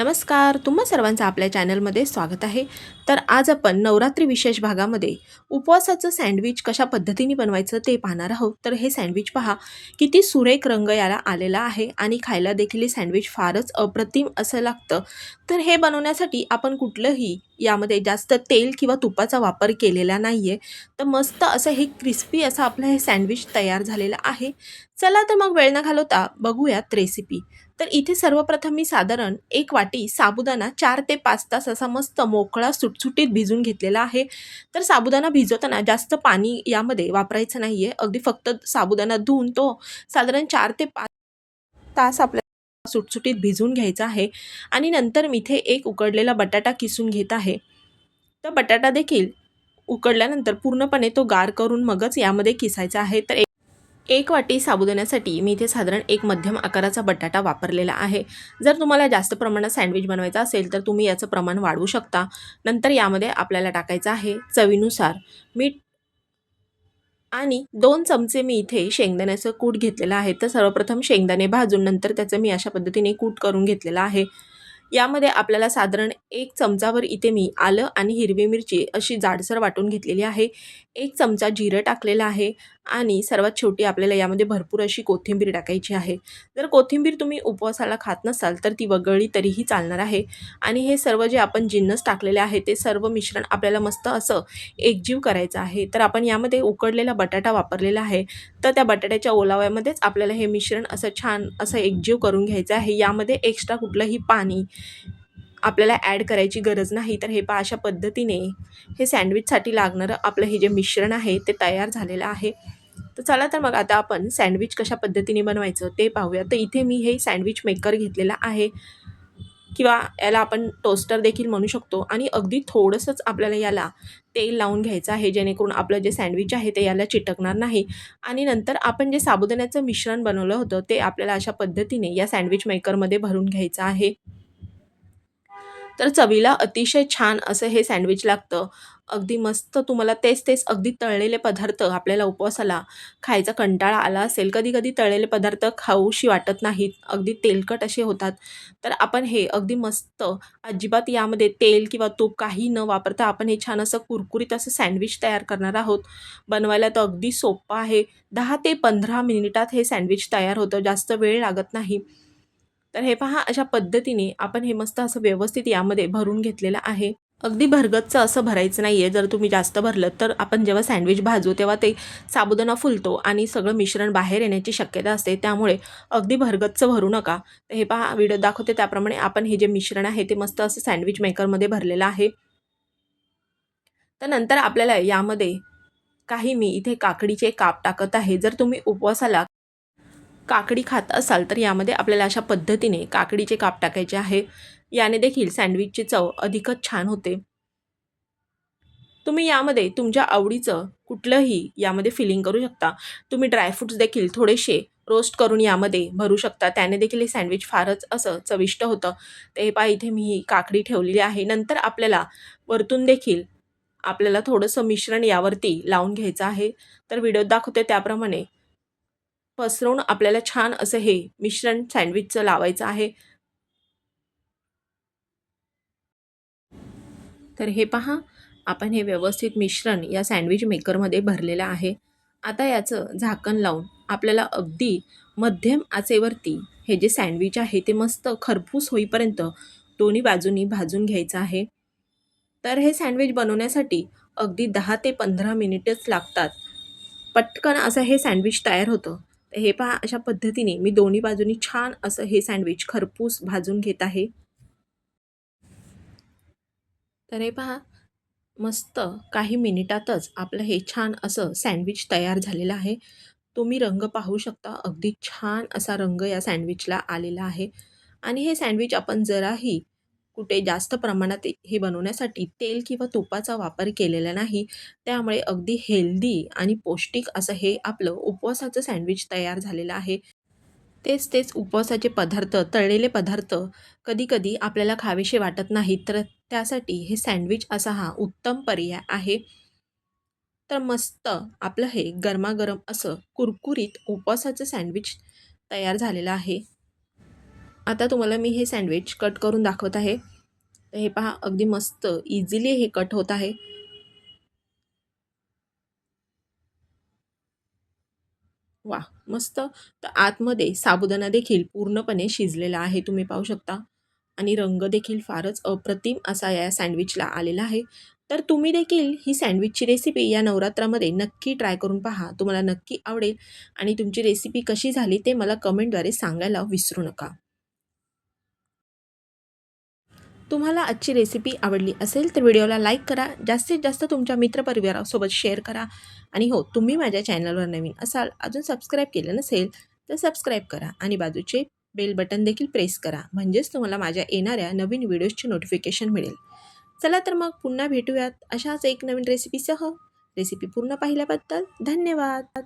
नमस्कार तुम्हा सर्वांचं आपल्या चॅनलमध्ये स्वागत आहे. तर आज आपण नवरात्री विशेष भागामध्ये उपवासाचं सँडविच कशा पद्धतीने बनवायचं ते पाहणार आहोत. तर हे सँडविच पहा किती सुरेख रंग याला आलेला आहे आणि खायला देखील हे सँडविच फारच अप्रतिम असं लागतं. तर हे बनवण्यासाठी आपण कुठलंही यामध्ये जास्त तेल किंवा तुपाचा वापर केलेला नाही आहे तर मस्त असं हे क्रिस्पी असं आपलं हे सँडविच तयार झालेलं आहे. चला तर मग वेळ न घालवता बघूयात रेसिपी तर इथे सर्वप्रथम मी साधारण एक वाटी साबुदाणा चार ते पाच तास असा मस्त मोकळा सुटसुटीत भिजून घेतलेला आहे. तर साबुदाणा भिजवताना जास्त पाणी यामध्ये वापरायचं नाही आहे अगदी फक्त साबुदाणा धुवून तो साधारण चार ते पाच तास आपल्या सुटसुटीत भिजून घ्यायचा आहे आणि नंतर मी इथे एक उकडलेला बटाटा किसून घेत आहे. तर बटाटा देखील उकडल्यानंतर पूर्णपणे तो गार करून मगच यामध्ये किसायचा आहे. तर एक एक वाटी साबुदाण्यासाठी मी इथे साधारण एक मध्यम आकाराचा बटाटा वापरलेला आहे. जर तुम्हाला जास्त प्रमाणात सँडविच बनवायचा असेल तर तुम्ही याचं प्रमाण वाढवू शकता. नंतर यामध्ये आपल्याला टाकायचं आहे चवीनुसार मीठ आणि दोन चमचे मी इथे शेंगदाण्याचं कूट घेतलेलं आहे. तर सर्वप्रथम शेंगदाणे भाजून नंतर त्याचं मी अशा पद्धतीने कूट करून घेतलेलं आहे. यामध्ये आपल्याला साधारण एक चमचावर इथे मी आलं आणि हिरवी मिरची अशी जाडसर वाटून घेतलेली आहे. एक चमचा जिरं टाकलेला आहे आणि सर्वात शेवटी आपल्याला यामध्ये भरपूर अशी कोथिंबीर टाकायची आहे. जर कोथिंबीर तुम्ही उपवासाला खात नसाल तर ती वगळली तरीही चालणार आहे. आणि हे सर्व जे आपण जिन्नस टाकलेले आहे ते सर्व मिश्रण आपल्याला मस्त असं एकजीव करायचं आहे. तर आपण यामध्ये उकडलेला बटाटा वापरलेला आहे. तर त्या बटाट्याच्या ओलाव्यामध्येच आपल्याला हे मिश्रण असं छान असं एकजीव करून घ्यायचं आहे. यामध्ये एक्स्ट्रा कुठलंही पाणी आपल्याला ॲड करायची गरज नाही तर हे पा अशा पद्धतीने हे सँडविचसाठी लागणारं आपलं हे जे मिश्रण आहे ते तयार झालेलं आहे. तर चला तर मग आता आपण सँडविच कशा पद्धतीने बनवायचं ते पाहूया. तर इथे मी हे सँडविच मेकर घेतलेला आहे. किंवा याला आपण टोस्टर देखील म्हणू शकतो. आणि अगदी थोडंसंच आपल्याला याला तेल लावून घ्यायचं आहे जेणेकरून आपलं जे सँडविच आहे ते याला चिटकणार नाही. आणि नंतर आपण जे साबुदाण्याचं मिश्रण बनवलं होतं ते आपल्याला अशा पद्धतीने या सँडविच मेकरमध्ये भरून घ्यायचं आहे. तर चवीला अतिशय छान असं हे सँडविच लागतं. अगदी मस्त तुम्हाला तेच तेच अगदी तळलेले पदार्थ आपल्याला उपवासाला खायचा कंटाळा आला असेल कधी कधी तळलेले पदार्थ खाऊशी वाटत नाहीत. अगदी तेलकट असे होतात. तर आपण हे अगदी मस्त अजिबात यामध्ये तेल किंवा तूप काही न वापरता आपण हे छान असं कुरकुरीत असं सँडविच तयार करणार आहोत. बनवायला तर अगदी सोपं आहे. दहा ते पंधरा मिनिटात हे सँडविच तयार होतं. जास्त वेळ लागत नाही. तर हे पहा अशा पद्धतीने आपण हे मस्त असं व्यवस्थित यामध्ये भरून घेतलेलं आहे. अगदी भरगतचं असं भरायचं नाही आहे जर तुम्ही जास्त भरलं तर आपण जेव्हा सँडविच भाजू तेव्हा ते साबुदाणा फुलतो आणि सगळं मिश्रण बाहेर येण्याची शक्यता असते. त्यामुळे अगदी भरगतचं भरू नका. तर हे पहा व्हिडिओ दाखवते त्याप्रमाणे आपण हे जे मिश्रण आहे ते मस्त असं सँडविच मेकरमध्ये भरलेलं आहे. तर नंतर आपल्याला यामध्ये काही मी इथे काकडीचे काप टाकत आहे. जर तुम्ही उपवासाला काकडी खात असाल तर यामध्ये आपल्याला अशा पद्धतीने काकडीचे काप टाकायचे आहे. याने देखील सँडविचची चव अधिकच छान होते. तुम्ही यामध्ये तुमच्या आवडीचं कुठलंही यामध्ये फिलिंग करू शकता. तुम्ही ड्रायफ्रूट्स देखील थोडेसे रोस्ट करून यामध्ये भरू शकता. त्याने देखील हे सँडविच फारच असं चविष्ट होतं. ते पहा इथे मी ही काकडी ठेवलेली आहे. नंतर आपल्याला वरतून देखील आपल्याला थोडंसं मिश्रण यावरती लावून घ्यायचं आहे. तर व्हिडिओ दाखवते त्याप्रमाणे पसरवून आपल्याला छान असं हे मिश्रण सँडविचचं लावायचं आहे. तर हे पहा आपण हे व्यवस्थित मिश्रण या सँडविच मेकरमध्ये भरलेलं आहे. आता याचं झाकण लावून आपल्याला अगदी मध्यम आचेवरती हे जे सँडविच आहे ते मस्त खरपूस होईपर्यंत दोन्ही बाजूनी भाजून घ्यायचं आहे. तर हे सँडविच बनवण्यासाठी अगदी दहा ते पंधरा मिनिटच लागतात. पटकन असं हे सँडविच तयार होतं. हे पहा अशा पद्धतीने मी दोन्ही बाजूनी छान असं हे सँडविच खरपूस भाजून घेत आहे. तर हे पहा मस्त काही मिनिटातच आपलं हे छान असं सँडविच तयार झालेलं आहे. तुम्ही रंग पाहू शकता अगदी छान असा रंग या सँडविचला आलेला आहे. आणि हे सँडविच आपण जराही कुठे जास्त प्रमाणात हे बनवण्यासाठी तेल किंवा तुपाचा वापर केलेला नाही त्यामुळे अगदी हेल्दी आणि पौष्टिक असं हे आपलं उपवासाचं सँडविच तयार झालेलं आहे. तेच तेच उपवासाचे पदार्थ तळलेले पदार्थ कधीकधी आपल्याला खावेसे वाटत नाहीत तर त्यासाठी हे सँडविच असा हा उत्तम पर्याय आहे. तर मस्त आपलं हे गरमागरम असं कुरकुरीत उपवासाचं सँडविच तयार झालेलं आहे. आता तुम्हाला मी हे सँडविच कट करून दाखवत आहे. तर हे पहा अगदी मस्त इझिली हे कट होत आहे. वा मस्त. तर आतमध्ये साबुदाणा देखील पूर्णपणे शिजलेला आहे तुम्ही पाहू शकता. आणि रंग देखील फारच अप्रतिम असा या सँडविचला आलेला आहे. तर तुम्ही देखील ही सँडविचची रेसिपी या नवरात्रामध्ये नक्की ट्राय करून पहा. तुम्हाला नक्की आवडेल. आणि तुमची रेसिपी कशी झाली ते मला कमेंटद्वारे सांगायला विसरू नका. तुम्हाला आजची रेसिपी आवडली असेल तर व्हिडिओला लाईक करा. जास्तीत जास्त तुमच्या मित्रपरिवारासोबत शेअर करा. आणि हो तुम्ही माझ्या चॅनलवर नवीन असाल अजून सबस्क्राईब केलं नसेल तर सबस्क्राईब करा. आणि बाजूचे बेल बटन देखील प्रेस करा. म्हणजेच तुम्हाला माझ्या येणाऱ्या नवीन व्हिडिओजचे नोटिफिकेशन मिळेल. चला तर मग पुन्हा भेटूयात अशाच एक नवीन रेसिपीसह रेसिपी पूर्ण पाहिल्याबद्दल धन्यवाद.